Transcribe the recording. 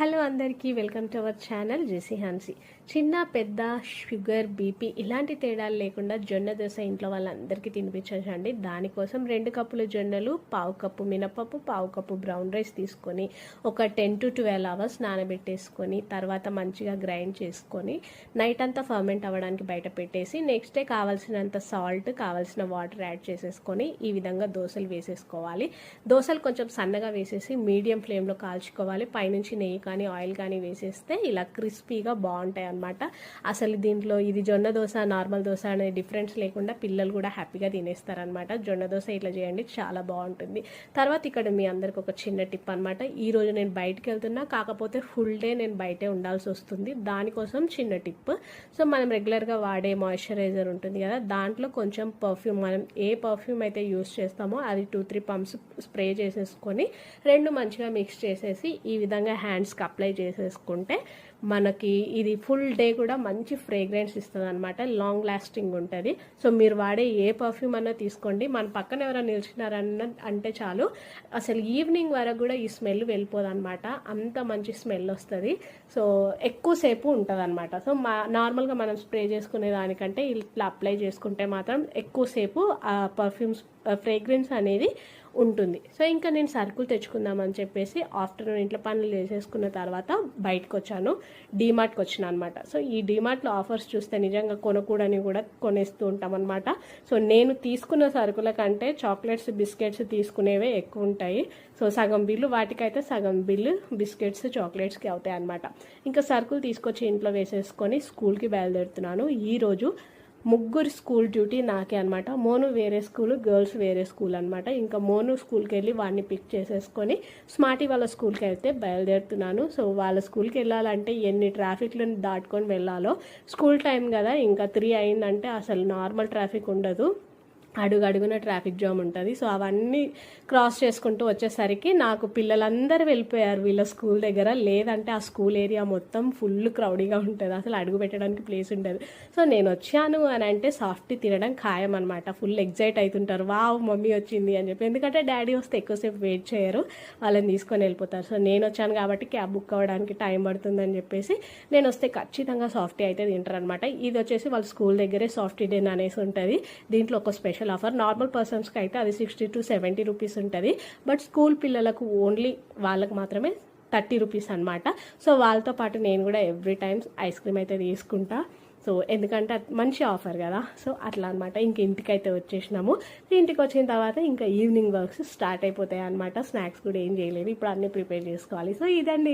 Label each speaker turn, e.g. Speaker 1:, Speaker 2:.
Speaker 1: Hello అందరికీ welcome to our channel JC Hansi. చిన్న పెద్ద షుగర్ బీపీ ఇలాంటి తేడాలు లేకుండా జొన్న దోశ ఇంట్లో వాళ్ళందరికీ తినిపించండి దానికోసం రెండు కప్పుల జొన్నలు పావు కప్పు మినపప్పు పావు కప్పు బ్రౌన్ రైస్ తీసుకొని ఒక టెన్ టు ట్వెల్వ్ అవర్స్ నానబెట్టేసుకొని తర్వాత మంచిగా గ్రైండ్ చేసుకొని నైట్ అంతా ఫర్మెంట్ అవ్వడానికి బయట పెట్టేసి నెక్స్ట్ డే కావాల్సినంత సాల్ట్ కావాల్సిన వాటర్ యాడ్ చేసేసుకొని ఈ విధంగా దోశలు వేసేసుకోవాలి. దోశలు కొంచెం సన్నగా వేసేసి మీడియం ఫ్లేమ్లో కాల్చుకోవాలి. పైనుంచి నెయ్యి కానీ ఆయిల్ కానీ వేసేస్తే ఇలా క్రిస్పీగా బాగుంటాయి అనమాట అసలు దీంట్లో ఇది జొన్న దోశ నార్మల్ దోశ అనే డిఫరెన్స్ లేకుండా పిల్లలు కూడా హ్యాపీగా తినేస్తారనమాట జొన్న దోశ ఇట్లా చేయండి చాలా బాగుంటుంది. తర్వాత ఇక్కడ మీ అందరికి ఒక చిన్న టిప్ అనమాట ఈరోజు నేను బయటకు వెళ్తున్నా కాకపోతే ఫుల్ డే నేను బయటే ఉండాల్సి వస్తుంది. దానికోసం చిన్న టిప్. సో మనం రెగ్యులర్గా వాడే మాయిశ్చరైజర్ ఉంటుంది కదా దాంట్లో కొంచెం పర్ఫ్యూమ్ మనం ఏ పర్ఫ్యూమ్ అయితే యూస్ చేస్తామో అది టూ త్రీ పంప్స్ స్ప్రే చేసేసుకొని రెండు మంచిగా మిక్స్ చేసేసి ఈ విధంగా హ్యాండ్స్ అప్లై చేసేసుకుంటే మనకి ఇది ఫుల్ డే కూడా మంచి ఫ్రేగ్రెన్స్ ఇస్తుంది అనమాట లాంగ్ లాస్టింగ్ ఉంటుంది. సో మీరు వాడే ఏ పర్ఫ్యూమ్ అన్నా తీసుకోండి. మన పక్కన ఎవరైనా నిలిచినారన్న అంటే చాలు. అసలు ఈవినింగ్ వరకు కూడా ఈ స్మెల్ వెళ్ళిపోదు అనమాట అంత మంచి స్మెల్ వస్తుంది. సో ఎక్కువసేపు ఉంటుంది అనమాట సో మా నార్మల్గా మనం స్ప్రే చేసుకునే దానికంటే ఇట్లా అప్లై చేసుకుంటే మాత్రం ఎక్కువసేపు ఆ పర్ఫ్యూమ్స్ ఫ్రేగ్రెన్స్ అనేది ఉంటుంది. సో ఇంకా నేను సరుకులు తెచ్చుకుందామని చెప్పేసి ఆఫ్టర్నూన్ ఇంట్లో పనులు చేసేసుకున్న తర్వాత బయటకు వచ్చాను డీమార్ట్కి వచ్చిన అనమాట సో ఈ డీమార్ట్లో ఆఫర్స్ చూస్తే నిజంగా కొనకూడని కూడా కొనేస్తూ ఉంటాం అనమాట సో నేను తీసుకున్న సరుకుల కంటే చాక్లెట్స్ బిస్కెట్స్ తీసుకునేవే ఎక్కువ ఉంటాయి. సో సగం బిల్లు వాటికైతే సగం బిల్లు బిస్కెట్స్ చాక్లెట్స్కి అవుతాయి అనమాట ఇంకా సరుకులు తీసుకొచ్చి ఇంట్లో వేసేసుకొని స్కూల్కి బయలుదేరుతున్నాను. ఈరోజు ముగ్గురు స్కూల్ డ్యూటీ నాకే అనమాట మోను వేరే స్కూల్ గర్ల్స్ వేరే స్కూల్ అనమాట ఇంకా మోను స్కూల్కి వెళ్ళి వాడిని పిక్ చేసేసుకొని స్మార్టీ వాళ్ళ స్కూల్కి వెళ్తే బయలుదేరుతున్నాను. సో వాళ్ళ స్కూల్కి వెళ్ళాలంటే ఎన్ని ట్రాఫిక్లను దాటుకొని వెళ్ళాలో. స్కూల్ టైం కదా ఇంకా త్రీ అయిందంటే అసలు నార్మల్ ట్రాఫిక్ ఉండదు. అడుగడుగున ట్రాఫిక్ జామ్ ఉంటుంది. సో అవన్నీ క్రాస్ చేసుకుంటూ వచ్చేసరికి నాకు పిల్లలందరూ వెళ్ళిపోయారు వీళ్ళ స్కూల్ దగ్గర. లేదంటే ఆ స్కూల్ ఏరియా మొత్తం ఫుల్ క్రౌడీగా ఉంటుంది. అసలు అడుగు పెట్టడానికి ప్లేస్ ఉంటుంది సో నేను వచ్చాను అని అంటే సాఫ్ట్ తినడం ఖాయం అనమాట ఫుల్ ఎగ్జైట్ అవుతుంటారు వావ్ మమ్మీ వచ్చింది అని చెప్పి. ఎందుకంటే డాడీ వస్తే ఎక్కువసేపు వెయిట్ చేయరు. వాళ్ళని తీసుకొని వెళ్ళిపోతారు. సో నేను వచ్చాను కాబట్టి క్యాబ్ బుక్ అవ్వడానికి టైం పడుతుందని చెప్పేసి నేను వస్తే ఖచ్చితంగా సాఫ్టీ అయితే తింటారు అనమాట ఇది వచ్చేసి వాళ్ళ స్కూల్ దగ్గరే సాఫ్టీ డెన్ అనేసి ఉంటుంది. దీంట్లో ఒక స్పెషల్ స్పెషల్ ఆఫర్ నార్మల్ పర్సన్స్కి అయితే అది సిక్స్టీ టు సెవెంటీ రూపీస్ ఉంటుంది. బట్ స్కూల్ పిల్లలకు ఓన్లీ వాళ్ళకి మాత్రమే థర్టీ రూపీస్ అనమాట సో వాళ్ళతో పాటు నేను కూడా ఎవ్రీ టైమ్స్ ఐస్ క్రీమ్ అయితే తీసుకుంటా. సో ఎందుకంటే మంచి ఆఫర్ కదా. సో అట్లా అనమాట ఇంక ఇంటికైతే వచ్చేసినాము. ఇంటికి వచ్చిన తర్వాత ఇంకా ఈవినింగ్ వర్క్స్ స్టార్ట్ అయిపోతాయి అనమాట స్నాక్స్ కూడా ఏం చేయలేదు. ఇప్పుడు అన్నీ ప్రిపేర్ చేసుకోవాలి. సో ఇదండి